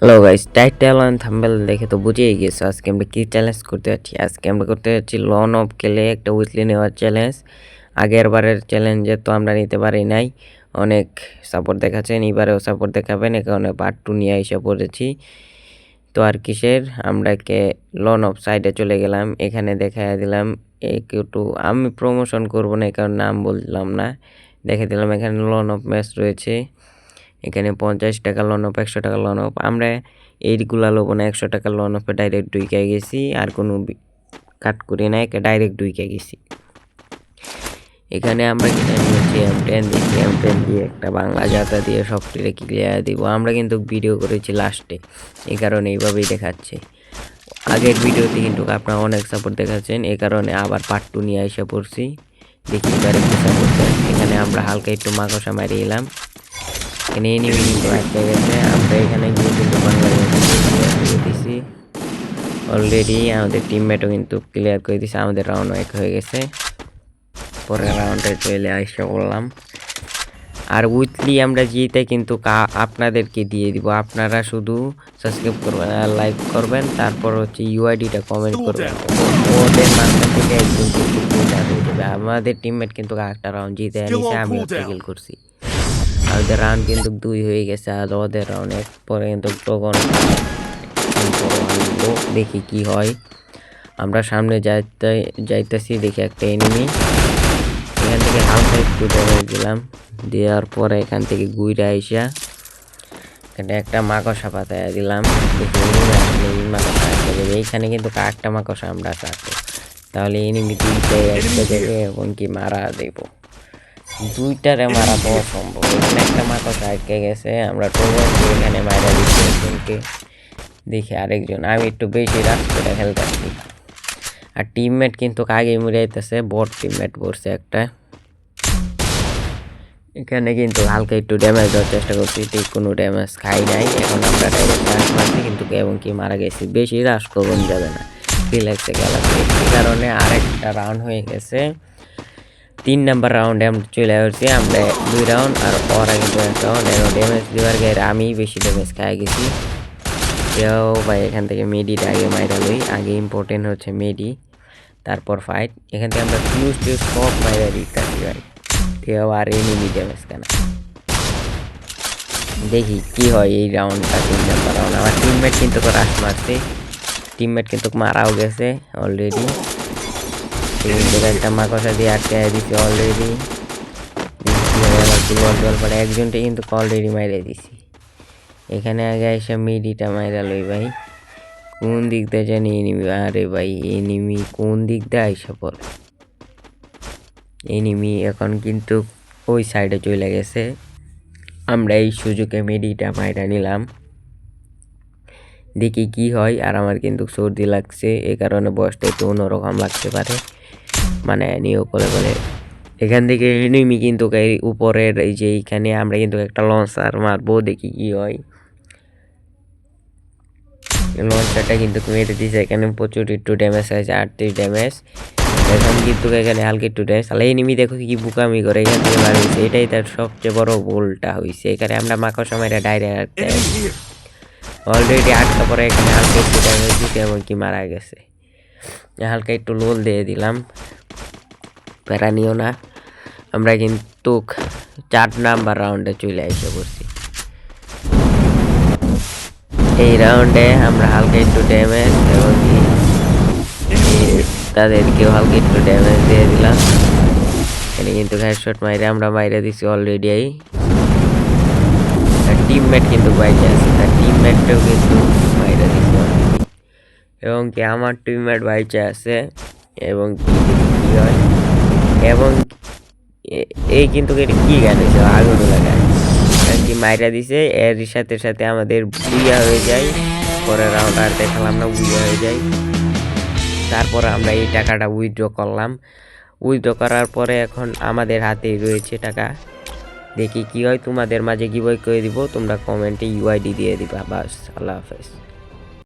Hello guys title and thumbnail দেখে তো বুঝেই গেছো, আজকে আমরা কি চ্যালেঞ্জ করতে যাচ্ছি? আজকে আমরা করতে যাচ্ছি লন অফ খেলে একটা উইকলি নেওয়ার চ্যালেঞ্জ আগের বারের চ্যালেঞ্জে তো আমরা নিতে পারি নাই। অনেক সাপোর্ট দেখাচ্ছেন, এবারেও সাপোর্ট দেখাবেন, এ কারণে পার্ট টু নিয়ে এসে পড়েছি। তো আর কিসের? আমরা কে লন অফ সাইডে চলে গেলাম, এখানে দেখা দিলাম। একটু আমি প্রমোশন করব না কারণে নাম বললাম না। দেখে দিলাম এখানে লন অফ ম্যাচ রয়েছে। এখানে পঞ্চাশ টাকা লোন অফ একশো টাকা লোন অফ আমরা এইগুলা লোবো না, একশো টাকা লোন অফে ডাইরেক্ট ডুইকে গেছি, আর কোনো কাট করি না, একে ডাইরেক্ট ডুইকে গেছি। এখানে আমরা কিনে নিয়েছি এম টেন দিচ্ছি এম টেন দিয়ে একটা বাংলা যাতা দিয়ে সবটিরে ক্লিয়ার দিব। আমরা কিন্তু ভিডিও করেছি লাস্টে এই কারণে এইভাবেই দেখাচ্ছে। আগের ভিডিওতে কিন্তু আপনারা অনেক সাপোর্ট দেখাচ্ছেন এই কারণে আবার পার্ট টু নিয়ে এসে পড়ছি। দেখি এখানে আমরা হালকা একটু মাকসা মারিয়ে এলাম। এখানে এনিমি কিন্তু আটকে গেছে। আমরা এখানে গিয়ে কিন্তু দিছি। অলরেডি আমাদের টিমমেটও কিন্তু ক্লিয়ার করে দিছে আমাদের রাউন্ড এক হয়ে গেছে। পরের রাউন্ডে চলে আসে বললাম। আর উইকলি আমরা জিতে কিন্তু আপনাদেরকে দিয়ে দিব। আপনারা শুধু সাবস্ক্রাইব করবেন আর লাইক করবেন তারপর হচ্ছে ইউআইডিটা কমেন্ট করবেন। ওদের মাঝখান থেকে একজন কিন্তু আমাদের টিমমেট কিন্তু একটা রাউন্ড জিতে এনেছে আমি একটা কিল করছি। আমাদের রাউন্ড কিন্তু দুই হয়ে গেছে, আর ওদের এক পরে কিন্তু টোকন দেখি কি হয়। আমরা সামনে যাইতে, যাইতেছি দেখি একটা এনিমি এখান থেকে হালকা একটু ড্যামেজ দিলাম দেওয়ার পরে এখান থেকে গুইরা আইসা এখানে একটা মাকসা পাতায় দিলাম। এইখানে কিন্তু একটা মাকসা আমরা চাপবো তাহলে এনিমি দুইটাই একটা জায়গায় এবং কি মারা দেবো। দুইটারে মারা তো অসম্ভব এখানে একটা মাকসা আটকে গেছে, আমরা এখানে মারা দিচ্ছি একজনকে। দেখি আরেকজন, আমি একটু বেশি রাস করে খেলতেছি। আর টিমমেট কিন্তু আগে মরে যাইতেছে বট টিমমেট পড়ছে একটা। এখানে কিন্তু হালকা একটু ড্যামেজ দেওয়ার চেষ্টা করছি, ঠিক কোনো ড্যামেজ খাই নাই। এখন আমরা ডাইরেক্ট রাশ মারছি, কিন্তু এবং কি মারা গেছি? বেশি রাশ করুন যাবে না। রিল্যাক্সে গেলাম। এই কারণে আরেকটা রাউন্ড হয়ে গেছে। তিন নাম্বার রাউন্ডে আমরা চলে আসছি আমরা দুই রাউন্ড আর ওরা কিন্তু এক রাউন্ড এখন ড্যামেজ দেওয়ার গায়ে আমি বেশি ড্যামেজ খাই গেছি কেউ ভাই এখান থেকে মেডিটা আগে মাইরা লই আগে ইম্পর্টেন্ট হচ্ছে মেডি তারপর ফাইট এখান থেকে আমরা ফিউজ টিউজ সব মাইরা দিতেছি ভাই কেউ আর এনিমি ড্যামেজ কেন দেখি কি হয় এই রাউন্ডটা তিন নাম্বার রাউন্ড আমার টিমমেট কিন্তু রাশ মারছে টিমমেট কিন্তু মারাও গেছে অলরেডি একজনটা কিন্তু অলরেডি মাইরে দিছি এখানে আগে এসে মিডিটা মাইরা লই ভাই কোন দিক দিয়ে জানি এনিমি আরে ভাই এনিমি কোন দিক দিয়ে পড়ে এনিমি এখন কিন্তু ওই সাইডে চলে গেছে আমরা এই সুযোগে মিডিটা মাইরা নিলাম দেখি কি হয় আর আমার কিন্তু সর্দি লাগছে এই কারণে বয়সটা একটু অন্যরকম লাগতে পারে মানে নিয়েও করে বলে এখান থেকে এনিমি কিন্তু উপরের এই যে এইখানে আমরা কিন্তু একটা লঞ্চার মারবো দেখি কি হয়। লঞ্চারটা কিন্তু মেরে দিয়েছে এখানে প্রচুর একটু ড্যামেজ আছে আটত্রিশ ড্যামেজ এখন কিন্তু এখানে হালকা একটু ড্যামেজ তাহলে এনিমি দেখো কি বুকামি করে এখান থেকে গেছে এটাই তার সবচেয়ে বড় ভুলটা হয়েছে। এখানে আমরা মাখো সময় ডাইরেক্ট অলরেডি আটটা পরে এখানে হালকা একটু ড্যামেজ দিচ্ছে এবং কি মারা গেছে। হালকা একটু লোল দিয়ে দিলাম প্যারা নিও না আমরা কিন্তু চার নাম্বার রাউন্ডে চলে এসে পড়ছি এই রাউন্ডে আমরা হালকা একটু ড্যামেজ এবং তাদেরকেও হালকা একটু ড্যামেজ দিয়ে দিলাম এখানে কিন্তু হেডশট মাইরে আমরা মাইরে দিছি অলরেডি টিমমেট কিন্তু বাইরে আছে তার টিমমেটটাও কিন্তু। এবং কি আমার টিমমেট বাইচে আছে এবং এবং এই কিন্তু কি গান হয়েছে? আগুন লাগায় কি মাইরা দিছে, এর সাথে সাথে আমাদের বুইয়া হয়ে যায়। পরের রাউন্ড আর দেখালাম না বুইয়া হয়ে যায়। তারপর আমরা এই টাকাটা উইথড্র করলাম। উইথড্র করার পরে এখন আমাদের হাতেই রয়েছে টাকা। দেখি কি হয়, তোমাদের মাঝে বই করে দিব, তোমরা কমেন্টে ইউআইডি দিয়ে দিবা, বাস, আল্লাহ হাফেজ।